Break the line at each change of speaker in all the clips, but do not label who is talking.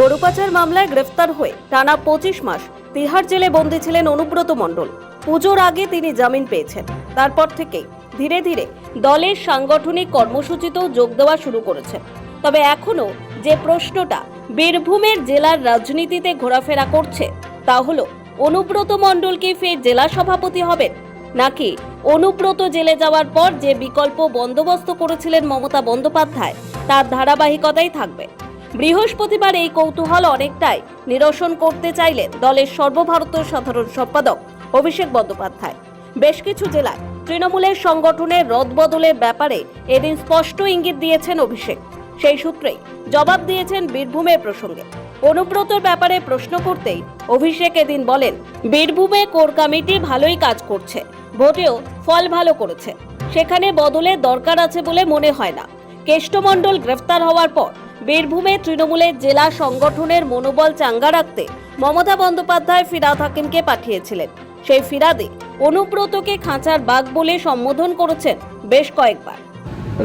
গরু পাচার মামলায় গ্রেফতার হয়ে টানা পঁচিশ মাস তিহার জেলে বন্দী ছিলেন অনুব্রত মণ্ডল। পুজোর আগে তিনি জামিন পেয়েছেন। তারপর থেকে ধীরে ধীরে দলের সাংগঠনিক কর্মসূচিতেও যোগ দেওয়া শুরু করেছেন। তবে এখনও যে প্রশ্নটা বীরভূমের জেলার রাজনীতিতে ঘোরাফেরা করছে, তা হলো, অনুব্রত মণ্ডল কি ফের জেলা সভাপতি হবেন? নাকি অনুব্রত জেলে যাওয়ার পর যে বিকল্প বন্দোবস্ত করেছিলেন মমতা বন্দ্যোপাধ্যায়, তার ধারাবাহিকতাই থাকবে? বৃহস্পতিবার এই কৌতূহল অনেকটাই নিরসন করতে চাইলেন দলের সর্বভারতীয় সাধারণ সম্পাদক অভিষেক বন্দ্যোপাধ্যায়। বেশ কিছু জেলায় তৃণমূলের সংগঠনের রদবদলের ব্যাপারে এদিন স্পষ্ট ইঙ্গিত দিয়েছেন অভিষেক। সেই সূত্রেই জবাব দিয়েছেন বীরভূমের প্রসঙ্গে। অনুব্রতর ব্যাপারে প্রশ্ন করতেই অভিষেক এদিন বলেন, বীরভূমে কোর কমিটি ভালোই কাজ করছে। ভোটেও ফল ভালো করেছে। সেখানে বদলের দরকার আছে বলে মনে হয় না। কেষ্টমণ্ডল গ্রেফতার হওয়ার পর বীরভূমে তৃণমূলের জেলা সংগঠনের মনোবল চাঙ্গা রাখতে মমতা বন্দ্যোপাধ্যায় ফিরাদ হাকিমকে পাঠিয়েছিলেন। সেই ফিরাদে অনুব্রতকে খাঁচার বাঘ বলে সম্বোধন করেছেন বেশ কয়েকবার।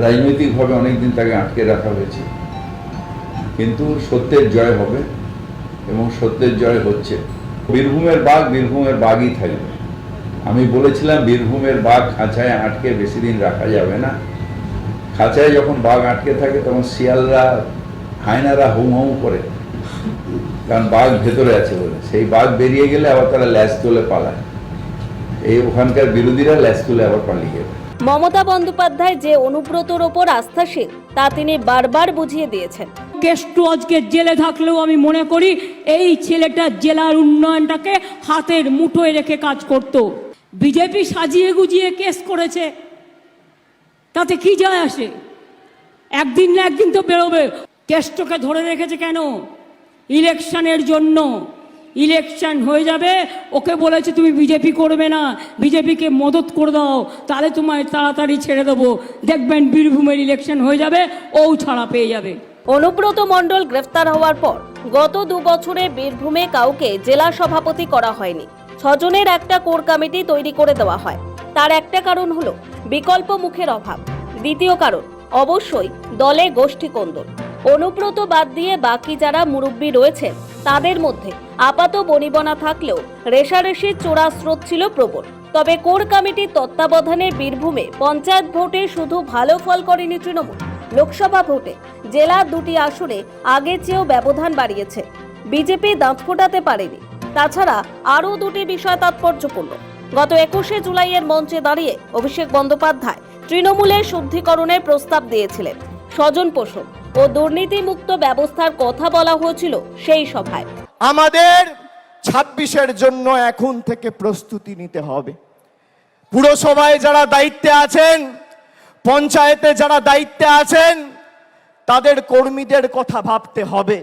রাজনৈতিকভাবে অনেকদিন তাকে আটকে রাখা হয়েছে। কিন্তু সত্যের জয় হবে এবং সত্যের জয় হচ্ছে। বীরভূমের বাঘ বীরভূমের বাঘই থাকবে। আমি বলেছিলাম, বীরভূমের বাঘ খাঁচায় আটকে বেশি দিন রাখা যাবে না। খাঁচায় যখন বাঘ আটকে থাকে তখন শিয়ালরা হায়নারা হুম হুম করে। কারণ বাঘ ভেতরে আছে বলে। সেই বাঘ বেরিয়ে গেলে আবার তারা ল্যাস তুলে পালায়। এই ওখানকার বিরোধীরা ল্যাস তুলে আবার পালিয়ে যাবে
মমতা বন্দ্যোপাধ্যায় যে অনুব্রতর ওপর আস্থাশীল তা তিনি বারবার বুঝিয়ে দিয়েছেন।
কেষ্ট আজকে জেলে থাকলেও আমি মনে করি এই ছেলেটা জেলার উন্নয়নটাকে হাতের মুঠোয় রেখে কাজ করত। বিজেপি সাজিয়ে গুজিয়ে কেস করেছে। তাতে কি যায় আসে? একদিন না একদিন তো বেরোবে। কেষ্টকে ধরে রেখেছে কেন? ইলেকশনের জন্য। ইলেকশন হয়ে যাবে, ওকে বলেছে তুমি বিজেপি করবে না, বিজেপিকে মদত করে দাও, তাহলে তোমায় তাড়াতাড়ি ছেড়ে দেবো। দেখবেন বীরভূমের ইলেকশন হয়ে যাবে, ও ছাড়া পেয়ে যাবে।
অনুব্রত মণ্ডল গ্রেফতার হওয়ার পর গত দু বছরে বীরভূমে কাউকে জেলা সভাপতি করা হয়নি। ছজনের একটা কোর কমিটি তৈরি করে দেওয়া হয়। তার একটা কারণ হলো বিকল্প মুখের অভাব। দ্বিতীয় কারণ, অবশ্যই দলে গোষ্ঠী কোন্দল। অনুব্রত বাদ দিয়ে বাকি যারা মুরব্বী রয়েছেন, তাদের মধ্যে আপাত বনিবনা থাকলেও রেশারেশির চোরা স্রোত ছিল প্রবল। তবে কোর কমিটির তত্ত্বাবধানে বীরভূমে পঞ্চায়েত ভোটে শুধু ভালো ফল করেনি তৃণমূল। লোকসভা ভোটে জেলা দুটি আসনে আগের চেয়েও ব্যবধান বাড়িয়েছে। বিজেপি দাঁত ফোটাতে পারেনি। তাছাড়া আরও দুটি বিষয় তাৎপর্যপূর্ণ। গত একুশে জুলাইয়ের মঞ্চে দাঁড়িয়ে অভিষেক বন্দ্যোপাধ্যায় তৃণমূলের শুদ্ধিকরণের প্রস্তাব দিয়েছিলেন। স্বজন পোষণ ও দুর্নীতিমুক্ত ব্যবস্থার কথা বলা হয়েছিল সেই সভায়।
আমাদের ছাব্বিশের জন্য এখন থেকে প্রস্তুতি নিতে হবে। পুরসভায় যারা দায়িত্বে আছেন, পঞ্চায়েতে যারা দায়িত্বে আছেন, তাদের কর্মীদের কথা ভাবতে হবে।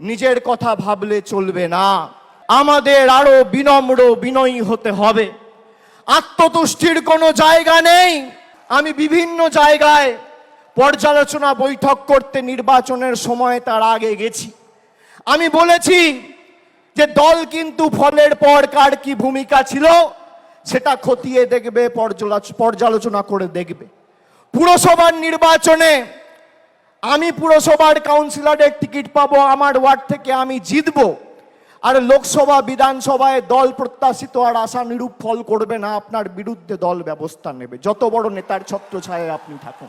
নিজের কথা ভাবলে চলবে না। আমাদের আরও বিনম্র বিনয়ী হতে হবে। আত্মতুষ্টির কোনো জায়গা নেই। আমি বিভিন্ন জায়গায় পর্যালোচনা বৈঠক করতে নির্বাচনের সময় তার আগে গেছি। আমি বলেছি যে দল কিন্তু ফলের পর কার কি ভূমিকা ছিল, সেটা খতিয়ে দেখবে পর্যালোচনা করে দেখবে। পুরসভার নির্বাচনে আমি পুরসভার কাউন্সিলরের টিকিট পাবো, আমার ওয়ার্ড থেকে আমি জিতবো। আর লোকসভা, বিধানসভায় দল প্রত্যাশিত আর আশানুরূপ ফল করবে না, আপনার বিরুদ্ধে দল ব্যবস্থা নেবে। যত বড় নেতার ছত্রছায়ায় আপনি থাকুন।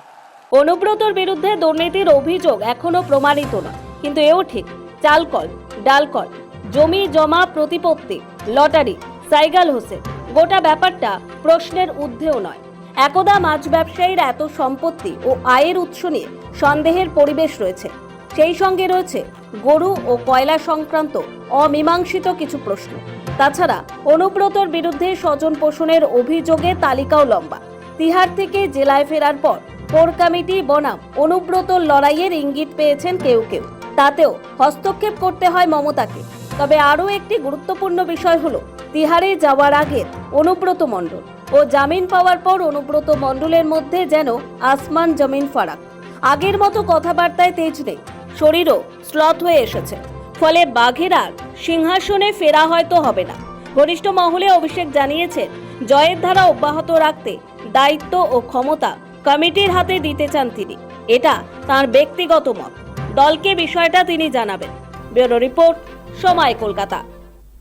অনুব্রতর বিরুদ্ধে দুর্নীতির অভিযোগ এখনও প্রমাণিত না, কিন্তু এও ঠিক চালকল ডালকল জমি জমা প্রতিপত্তি, লটারি, সাইগাল হোসেন, গোটা ব্যাপারটা প্রশ্নের ঊর্ধ্বেও নয়। একদা মাছ ব্যবসায়ীর এত সম্পত্তি ও আয়ের উৎস নিয়ে সন্দেহের পরিবেশ রয়েছে। সেই সঙ্গে রয়েছে গরু ও কয়লা সংক্রান্ত অমীমাংসিত কিছু প্রশ্ন। তাছাড়া অনুব্রতর বিরুদ্ধে স্বজন পোষণের অভিযোগের তালিকাও লম্বা। তিহার থেকে জেলায় ফেরার পর কোর কমিটি বনাম অনুব্রতর লড়াইয়ের ইঙ্গিত পেয়েছেন কেউ কেউ। তাতেও হস্তক্ষেপ করতে হয় মমতাকে। তবে আরও একটি গুরুত্বপূর্ণ বিষয় হলো, তিহারে যাওয়ার আগে অনুব্রত মণ্ডল ও জামিন পাওয়ার পর অনুব্রত মণ্ডলের মধ্যে যেন আসমান জমিন ফারাক। আগের মতো কথাবার্তায় তেজ নেই। শরীরও শ্লথ হয়ে এসেছে। ফলে বাঘের আর সিংহাসনে ফেরা হয়তো হবে না। ঘনিষ্ঠ মহলে অভিষেক জানিয়েছেন জয়ের ধারা অব্যাহত রাখতে দায়িত্ব ও ক্ষমতা কমিটির হাতে দিতে চান তিনি। এটা তার ব্যক্তিগত মত। দলকে বিষয়টা তিনি জানাবেন। ব্যুরো রিপোর্ট, সময় কলকাতা।